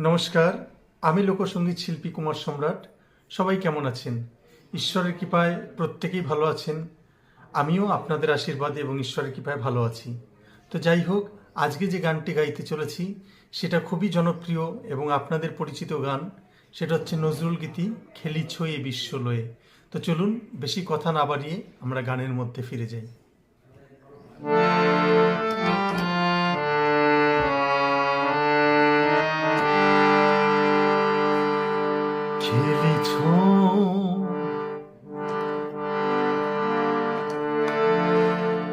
নমস্কার, আমি লোকসঙ্গীত শিল্পী কুমার সম্রাট। সবাই কেমন আছেন? ঈশ্বরের কৃপায় প্রত্যেকেই ভালো আছেন। আমিও আপনাদের আশীর্বাদে এবং ঈশ্বরের কৃপায় ভালো আছি। তো যাই হোক, আজকে যে গানটি গাইতে চলেছি, সেটা খুবই জনপ্রিয় এবং আপনাদের পরিচিত গান। সেটা হচ্ছে নজরুল গীতি খেলিছ এ বিশ্ব লয়ে তো চলুন, বেশি কথা না বাড়িয়ে আমরা গানের মধ্যে ফিরে যাই।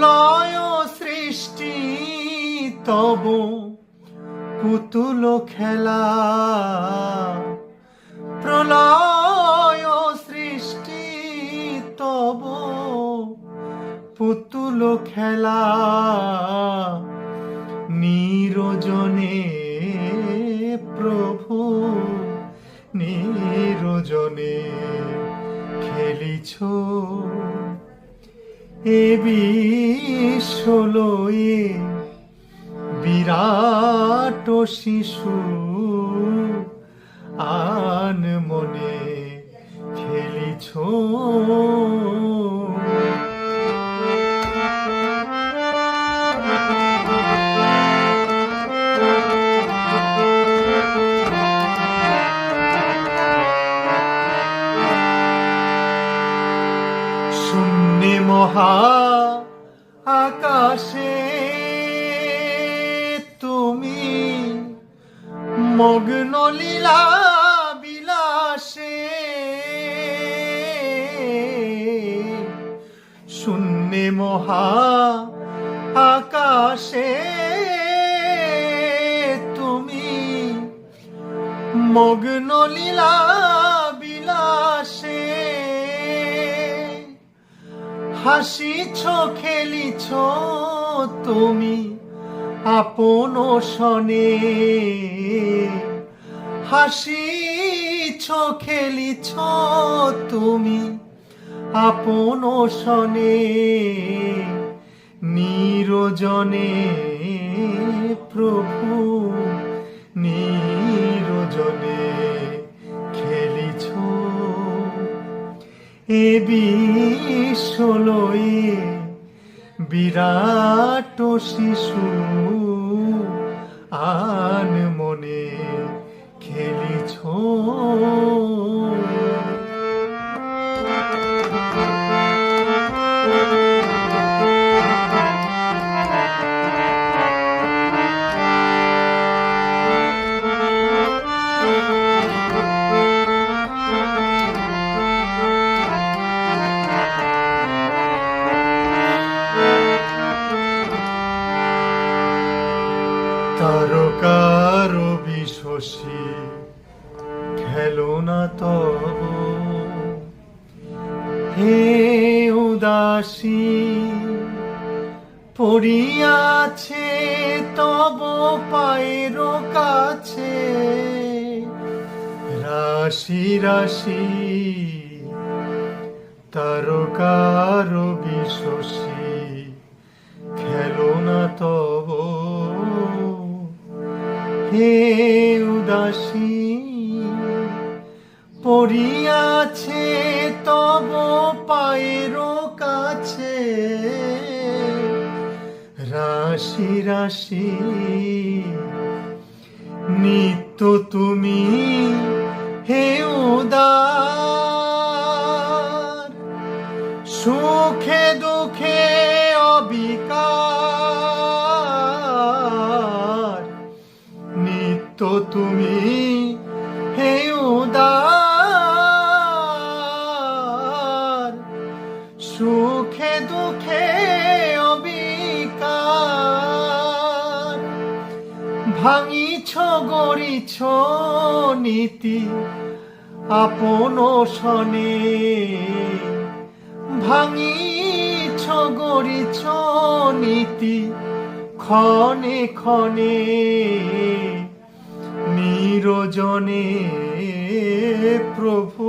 প্রলয় সৃষ্টি তব পুতুল খেলা। প্রলয় সৃষ্টি তব পুতুল খেলা। নিরজনে প্রভু নিরজনে খেলিছ। এ বিরাট শিশু আন মনে খেলিছ মহা আকাশে তুমি মগ্ন লীলা বিলাসে শূন্যে মহা আকাশে তুমি মগ্ন লীলা বিলাসে হাসিছ খেলিছ তুমি আপন সনে হাসিছ খেলিছ তুমি আপন সনে নিরজনে বিরাট শিশু আন মনে খেলিছ। তব হে উদাসী, পড়িয়াছে তব পায়ের কাছে। রাশি রাশি, তারকার বিশসী খেলো না তব। হে উদাসী পড়িয়াছে তব পায়ের কাছে। রাশি রাশি, নিত্য তুমি হে উদার। সুখে দুঃখে অবিকার। নিত্য তুমি দুঃখে অবিকার। ভাঙিছ, গড়িছ নীতি, আপন সনে ভাঙিছ, গড়িছ নীতি, ক্ষণে ক্ষণে নিরজনে প্রভু,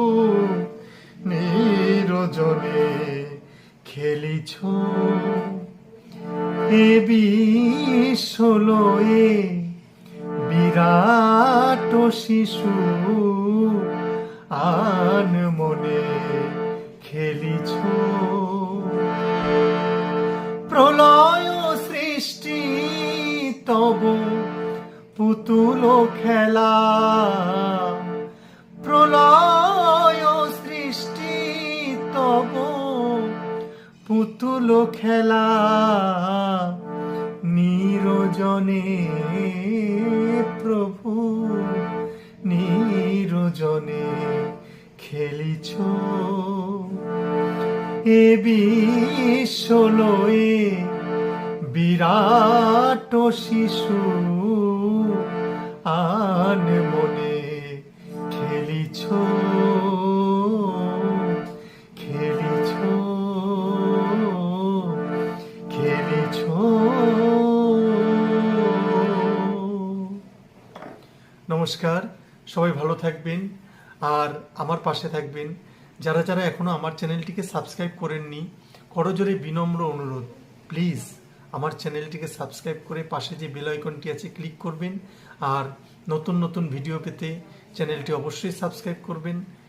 নিরজনে। খেলিছ। এ বিশ্বলয়ে বিরাট শিশু আন মনে খেলিছ। প্রলয় সৃষ্টি তব পুতুল খেলা। প্রলয় পুতুল খেলা নিরজনে প্রভু নিরজনে খেলিছ। এ বিশ্বলয়ে বিরাট শিশু আন মনে খেলিছ। নমস্কার, সবাই ভালো থাকবেন। আর আমার পাশে থাকবেন যারা যারা এখনও আমার চ্যানেলটিকে সাবস্ক্রাইব করেননি করজোরে বিনম্র অনুরোধ। প্লিজ আমার চ্যানেলটিকে সাবস্ক্রাইব করে পাশে যে বেল আইকনটি আছে ক্লিক করবেন। আর নতুন নতুন ভিডিও পেতে চ্যানেলটি অবশ্যই সাবস্ক্রাইব করবেন।